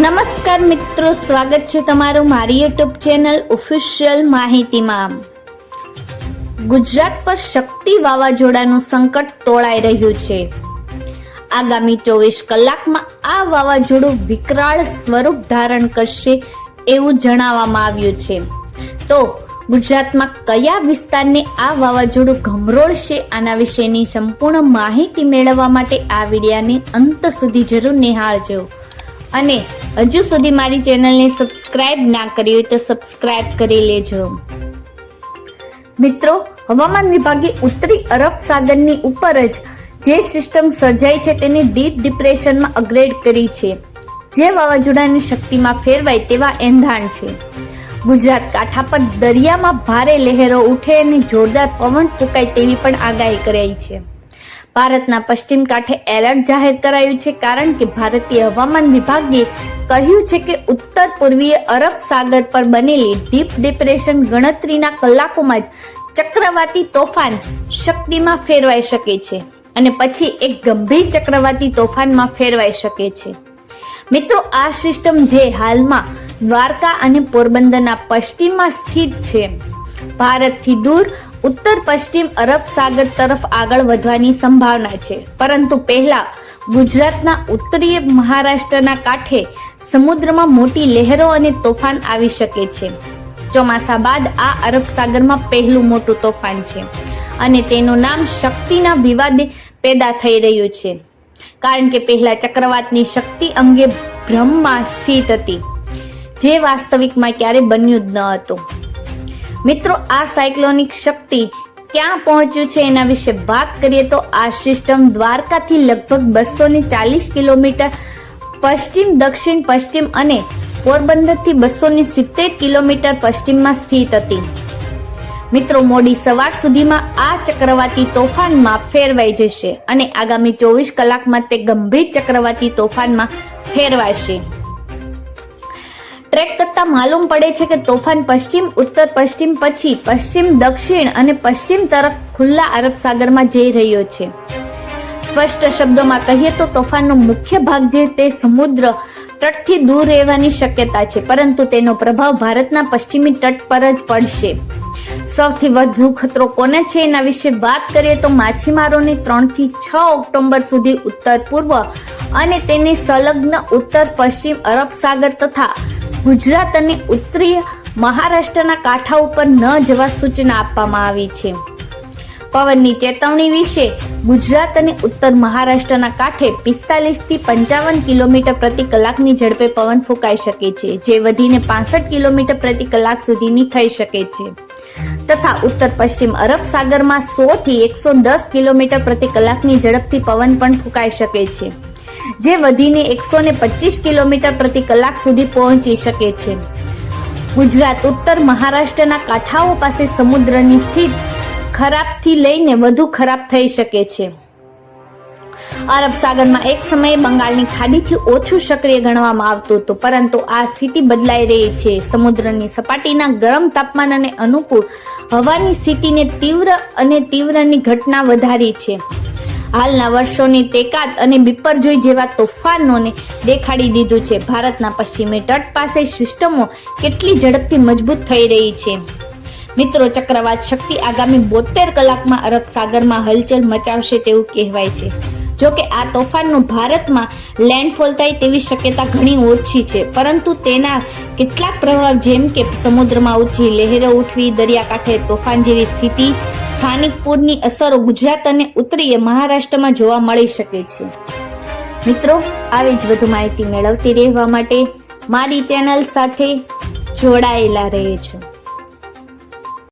નમસ્કાર મિત્રો, સ્વાગત છે તમારું મારી યુટ્યુબ ચેનલ ઓફિશિયલ માહિતીમાં. ગુજરાત પર શક્તિ વાવાઝોડાનું સંકટ તોળાઈ રહ્યું છે. આગામી ચોવીસ કલાકમાં આ વાવાઝોડું વિકરાળ સ્વરૂપ ધારણ કરશે એવું જણાવવામાં આવ્યું છે. તો ગુજરાતમાં કયા વિસ્તારને આ વાવાઝોડું ગમરોળશે આના વિશેની સંપૂર્ણ માહિતી મેળવવા માટે આ વિડિયાને અંત સુધી જરૂર નિહાળજો. અને હજુ સુધી મારી ચેનલને સબસ્ક્રાઇબ ના કરી હોય તો સબસ્ક્રાઇબ કરી લેજો. મિત્રો, હવામાન વિભાગે ઉત્તરી અરબ સાગરની ઉપર જ જે સિસ્ટમ સર્જાઈ છે તેને ડીપ ડિપ્રેશનમાં અપગ્રેડ કરી છે. જે વાવાઝોડાની શક્તિમાં ફેરવાય તેવા એંધાણ છે. ગુજરાત કાંઠા પર દરિયામાં ભારે લહેરો ઉઠે અને જોરદાર પવન ફૂંકાય તેવી પણ આગાહી કરાઈ છે. ભારતના પશ્ચિમ કાંઠે એલર્ટ જાહેર કરાયું છે કારણ કે ભારતીય હવામાન વિભાગે કહ્યું છે કે ઉત્તર પૂર્વીય અરબ સાગર પર બનેલી ડીપ ડિપ્રેશન ગણતરીના કલાકોમાં જ ચક્રવાતી તોફાન શક્તિમાં ફેરવાઈ શકે છે અને પછી એક ગંભીર ચક્રવાતી તોફાનમાં ફેરવાઈ શકે છે. મિત્રો, આ સિસ્ટમ જે હાલમાં દ્વારકા અને પોરબંદરના પશ્ચિમમાં સ્થિત છે. ભારતથી દૂર ઉત્તર પશ્ચિમ અરબ સાગર તરફ આગળ વધવાની સંભાવના છે. પરંતુ પહેલા ગુજરાતના ઉત્તરીય મહારાષ્ટ્રના કાંઠે સમુદ્રમાં મોટી લહેરો અને તોફાન આવી શકે છે. ચોમાસા બાદ આ અરબ સાગરમાં પહેલું મોટું તોફાન છે અને તેનું નામ શક્તિના વિવાદે પેદા થઈ રહ્યું છે. કારણ કે પહેલા ચક્રવાતની શક્તિ અંગે ભ્રમમાં સ્થિત હતી, જે વાસ્તવિકમાં ક્યારે બન્યું જ ન હતું. મિત્રો, આ સાયક્લોનિક શક્તિ ક્યાં પહોંચ્યું છે એના વિશે વાત કરીએ તો આ સિસ્ટમ દ્વારકાથી લગભગ બસો ને ચાલીસ કિલોમીટર પશ્ચિમ, દક્ષિણ, પશ્ચિમ અને પોરબંદરથી બસો ને સિત્તેર કિલોમીટર પશ્ચિમમાં સ્થિત હતી. મિત્રો, મોડી સવાર સુધીમાં આ ચક્રવાતી તોફાનમાં ફેરવાઈ જશે અને આગામી ચોવીસ કલાકમાં તે ગંભીર ચક્રવાતી તોફાનમાં ફેરવાશે. ટ્રેક કરતા માલુમ પડે છે કે તોફાન પશ્ચિમ, ઉત્તર પશ્ચિમ પછી પશ્ચિમ, દક્ષિણ અને પશ્ચિમ તરફ ખુલ્લા અરબ સાગરમાં જઈ રહ્યો છે. સ્પષ્ટ શબ્દોમાં કહીએ તો તોફાનનો મુખ્ય ભાગ જે તે સમુદ્ર તટથી દૂર રહેવાની શક્યતા છે, પરંતુ તેનો પ્રભાવ ભારતના પશ્ચિમી તટ પર જ પડશે. સૌથી વધુ ખતરો કોને છે એના વિશે વાત કરીએ તો માછીમારોને ત્રણથી છ ઓક્ટોબર સુધી ઉત્તર પૂર્વ અને તેને સંલગ્ન ઉત્તર પશ્ચિમ અરબ સાગર તથા ગુજરાત અને ઉત્તરીય મહારાષ્ટ્રના કાંઠા ઉપર ન જવા સૂચના આપવામાં આવી છે. પવનની ચેતવણી વિશે ગુજરાત અને ઉત્તર મહારાષ્ટ્રના કાંઠે પિસ્તાલીસથી પંચાવન કિલોમીટર પ્રતિ કલાકની ઝડપે પવન ફૂંકાઈ શકે છે, જે વધીને પાસઠ કિલોમીટર પ્રતિ કલાક સુધીની થઈ શકે છે. તથા ઉત્તર પશ્ચિમ અરબ સાગરમાં સોથી એકસો દસ કિલોમીટર પ્રતિ કલાકની ઝડપથી પવન પણ ફૂંકાઈ શકે છે. જે વધીને એકસો ને પચીસ કિલોમીટર પ્રતિ કલાક સુધી પહોંચી શકે છે. ગુજરાત ઉત્તર મહારાષ્ટ્રના કાંઠાઓ પાસે સમુદ્રની સ્થિત ખરાબથી લઈને વધુ ખરાબ થઈ શકે છે. અરબ સાગરમાં એક સમયે બંગાળની ખાડીથી ઓછું સક્રિય ગણવામાં આવતું હતું, પરંતુ આ સ્થિતિ બદલાઈ રહી છે. સમુદ્રની સપાટીના ગરમ તાપમાન અને અનુકૂળ હવાની સ્થિતિને તીવ્ર અને તીવ્રની ઘટના વધારી છે. હાલના વર્ષોની તેકાત અને બિપરજોય જેવા તોફાનોને દેખાડી દીધું છે. ભારતના પશ્ચિમી તટ પાસે સિસ્ટમો કેટલી ઝડપથી મજબૂત થઈ રહી છે. મિત્રો, ચક્રવાત શક્તિ આગામી બોતેર કલાકમાં અરબ સાગરમાં હલચલ મચાવશે તેવું કહેવાય છે. જો કે આ તોફાનનું ભારતમાં લેન્ડફોલ થાય તેવી શક્યતા ઘણી ઓછી છે. પરંતુ તેના કેટલાક પ્રભાવ જેમ કે સમુદ્રમાં ઊંચી લહેરો ઉઠવી, દરિયાકાંઠે તોફાન જેવી સ્થિતિ સ્થાનિક પૂરની અસરો ગુજરાત અને ઉત્તરીય મહારાષ્ટ્રમાં જોવા મળી શકે છે. મિત્રો, આવી જ વધુ માહિતી મેળવતી રહેવા માટે મારી ચેનલ સાથે જોડાયેલા રહેજો.